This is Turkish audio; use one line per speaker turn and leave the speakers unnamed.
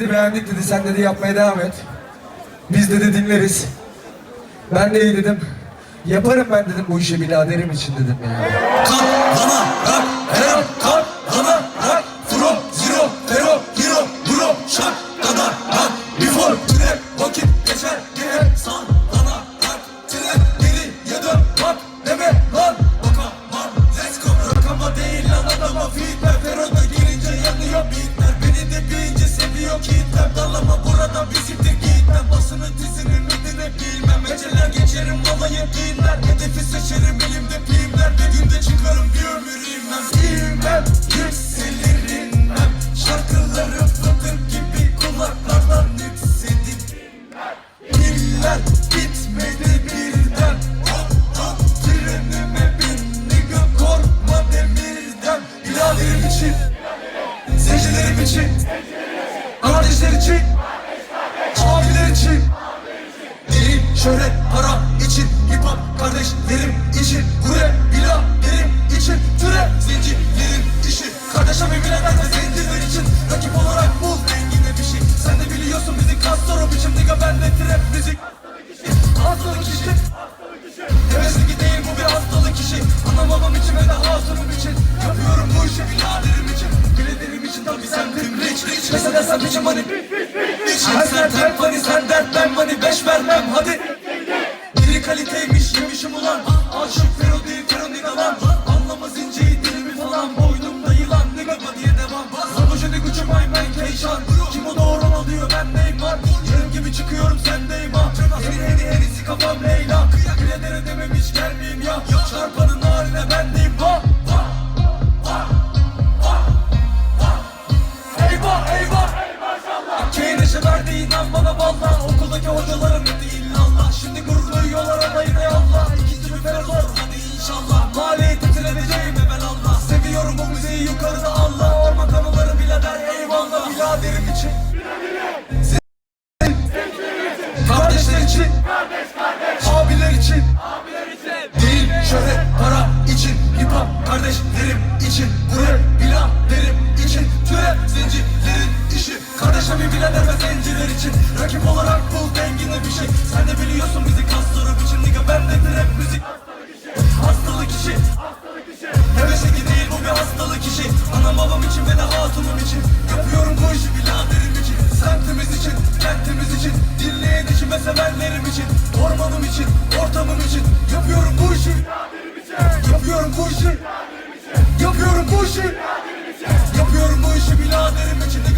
dedi beğendik dedi sen dedi yapmaya devam et. Biz dedi dinleriz. Ben de iyi dedim. Yaparım ben dedim bu işi biraderim için dedim ya.
Katlama, rak, helal, katlama, seviyor kitler, dallama burada bizimdir gitmem, basının dizinin midine bilmem, eceler geçerim, olayı dinler, hedefi seçerim, için. Abiler için. Değil şöhret para için. Hip hop kardeşlerim için. Kure biraderim için. Türe zincirlerin Anam babam için ve de hatunum için. Yapıyorum bu işi biraderim için. Biraderim için tabi sen kim rich rich. Mesela sen biçim hani. Her sen trap money sen dert ben money. Beş vermem hadi. Biri kaliteymiş yemişim ulan. Aşık Fero Verdi inan bana valla Okuldaki hocalarım dedi illallah Şimdi gurur duyuyorlar adayı ne Allah. İkinci bir fere zor hadi inşallah. Maliye titireneceğim evvel Allah. Seviyorum bu müziği yukarıda Allah. Orman kamuları birader eyvallah. Biraderim için. Kardeşler için. Abiler için. Değil şöhret kendiler için Rakip olarak bul dengine bir şey. Sen de biliyorsun bizi kastırıp için Nigga. Bendedir hep müzik. Hastalık işi. Hastalık işi Heves işi değil bu bir hastalık işi. Anam babam için ve de hatunum için. Yapıyorum bu işi biladerim için. Semtimiz için, kentimiz için. Dinleyen için ve sevenlerim için. Ormanım için, ortamım için. Yapıyorum bu işi. Yapıyorum bu işi. Yapıyorum bu işi. Yapıyorum bu işi biraderim için.